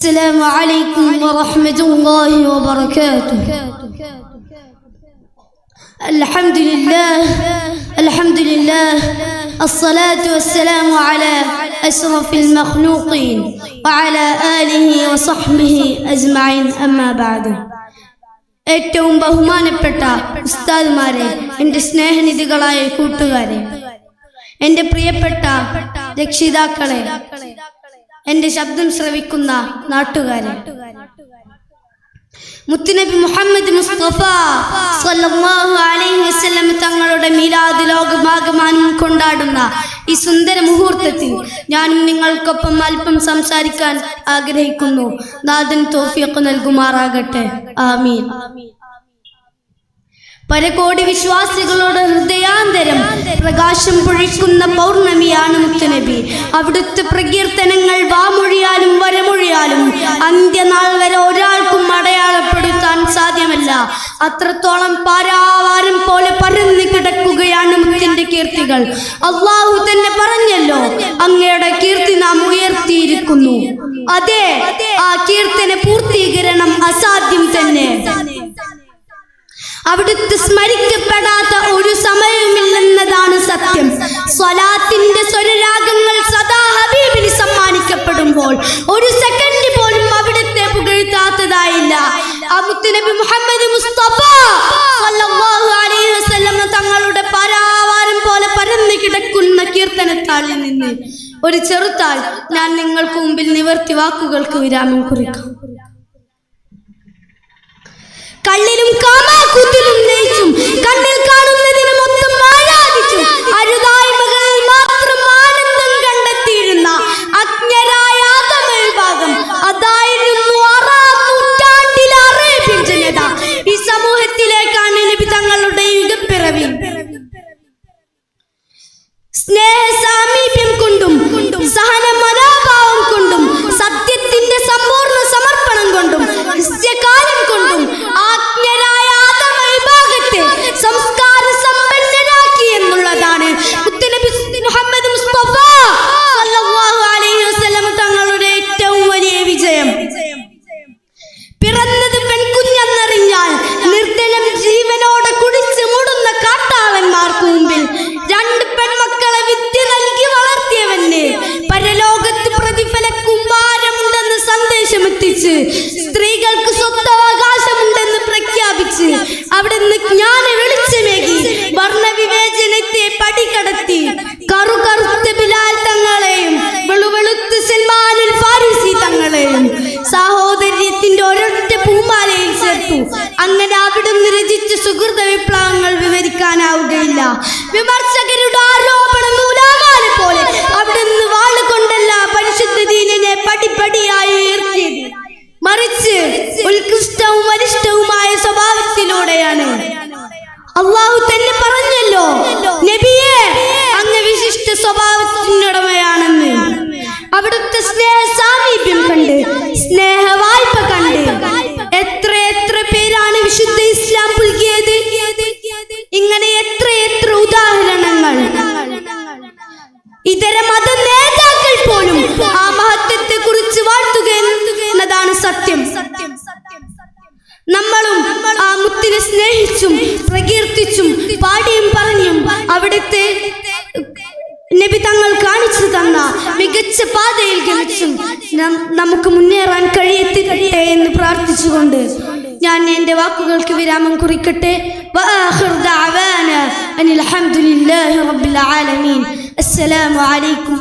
السلام عليكم ورحمة الله وبركاته الحمد لله الحمد لله الصلاة والسلام على أشرف المخلوقين وعلى آله وصحبه أجمعين أما بعد ഏറ്റവും ബഹുമാനപ്പെട്ട ഉസ്താദ്മാരെ എൻ്റെ സ്നേഹനിധികളായ കൂട്ടുകാരെ എൻ്റെ പ്രിയപ്പെട്ട രക്ഷിതാക്കളെ എന്റെ ശബ്ദം ശ്രവിക്കുന്ന നാട്ടുകാരെ. മുത്തുനബി മുഹമ്മദ് മുസ്തഫ സല്ലല്ലാഹു അലൈഹി വസല്ലം തങ്ങളുടെ മീലാദ് ലോകമാകമാനം കൊണ്ടാടുന്ന ഈ സുന്ദര മുഹൂർത്തത്തിൽ ഞാൻ നിങ്ങൾക്കൊപ്പം അല്പം സംസാരിക്കാൻ ആഗ്രഹിക്കുന്നു. നാഥൻ തോഫിയൊക്കെ നൽകുമാറാകട്ടെ. ആമീൻ. പരകോടി വിശ്വാസികളുടെ ഹൃദയാന്തരം പ്രകാശം പൊഴിക്കുന്ന പൗർണമിയാണ് അവിടുത്തെ പ്രകീർത്തനങ്ങൾ വാമൊഴിയാലും വരമൊഴിയാലും അന്ത്യനാൾ വരെ ഒരാൾക്കും അടയാളപ്പെടുത്താൻ സാധ്യമല്ല. അത്രത്തോളം പാരാവാരം പോലെ പരന്നു കിടക്കുകയാണ് മുത്തിന്റെ കീർത്തികൾ. അള്ളാഹു തന്നെ പറഞ്ഞല്ലോ അങ്ങയുടെ കീർത്തി നാം ഉയർത്തിയിരിക്കുന്നു. അതെ ആ കീർത്തന പൂർത്തീകരണം അസാധ്യം തന്നെ. അവിടുത്തെ സ്മരിക്കപ്പെടാത്ത ഒരു സമയമില്ലെന്നതാണ് സത്യം. സ്വലാത്തിന്റെ സ്വരരാഗങ്ങൾ സദാ ഹബീബിന് സമ്മാനിക്കപ്പെടുമ്പോൾ ഒരു സെക്കൻഡ് പോലും അവിടുത്തെ പുകഴ്ത്താത്തതായില്ല. അമുത്തുനബി മുഹമ്മദ് മുസ്തഫ തങ്ങളുടെ പരാവാരം പോലെ പരന്നു കിടക്കുന്ന കീർത്തനത്താളിൽ നിന്ന് ഒരു ചെറുത്താൾ ഞാൻ നിങ്ങൾക്ക് മുമ്പിൽ നിവർത്തി വാക്കുകൾക്ക് വിരാമം കുറിക്കാം. കള്ളിലും കാമാക്കൂത്തിലും ലയിച്ചും കണ്ണിൽ കാണുന്നതിന് മൊത്തം ആരാധിച്ചും അരുതായ്മകളിൽ മാത്രം ആനന്ദം കണ്ടെത്തിയിരുന്ന അജ്ഞരായ ആദമ ഭാഗം അതായിരുന്നു ആറാം നൂറ്റാണ്ടിലെ അറേബ്യൻ ജനത ഈ സമൂഹത്തിലേക്കാണ് നബി തങ്ങളുടെ യുഗപ്പിറവി. സ്നേഹ സാമീപ്യം കൊണ്ടും സഹന സന്ദേശമെത്തിച്ച് സ്ത്രീകൾക്ക് സ്വത്തവകാശമുണ്ടെന്ന് പ്രഖ്യാപിച്ച് അവിടുന്ന് ജ്ഞാന വെളിച്ചമേകി വർണവിവേചനത്തെ പടികടത്തി. കറു കറുത്ത ബിലാൽ തങ്ങളെയും വെളുവെളുത്ത് സൽമാനുൽ ഫാരിസി തങ്ങളെയും സാഹോദര്യത്തിന്റെ ഒരൊറ്റ പൂമാലയിൽ ചേർത്തു. അങ്ങനെ അവിടുന്ന് രചിച്ച സുഹൃത വിപ്ലവങ്ങൾ വിവരിക്കാനാവുകയില്ല. വിമർശകരുടെ ഉത്കൃഷ്ടവും അരിഷ്ടവുമായ സ്വഭാവത്തിലൂടെയാണ്. അള്ളാഹു തന്നെ പറഞ്ഞല്ലോ നബിയെ അങ്ങ് വിശിഷ്ട സ്വഭാവത്തിനുടമയാണെന്ന് അതിനെ സ്നേഹിച്ചും പ്രകീർത്തിച്ചും പാടിയും പറഞ്ഞും അവിടുത്തെ നബി തങ്ങൾ കാണിച്ചു തന്ന മികച്ച പാതയിൽ ഗമിച്ചും നമുക്ക് മുന്നേറാൻ കഴിയത്തിട്ടെ എന്ന് പ്രാർത്ഥിച്ചുകൊണ്ട് ഞാൻ എന്റെ വാക്കുകൾക്ക് വിരാമം കുറിക്കട്ടെ. അനിൽ അലഹമുല്ലാ റബ്ബിൽ ആലമീൻ. അസ്സലാമു അലൈക്കും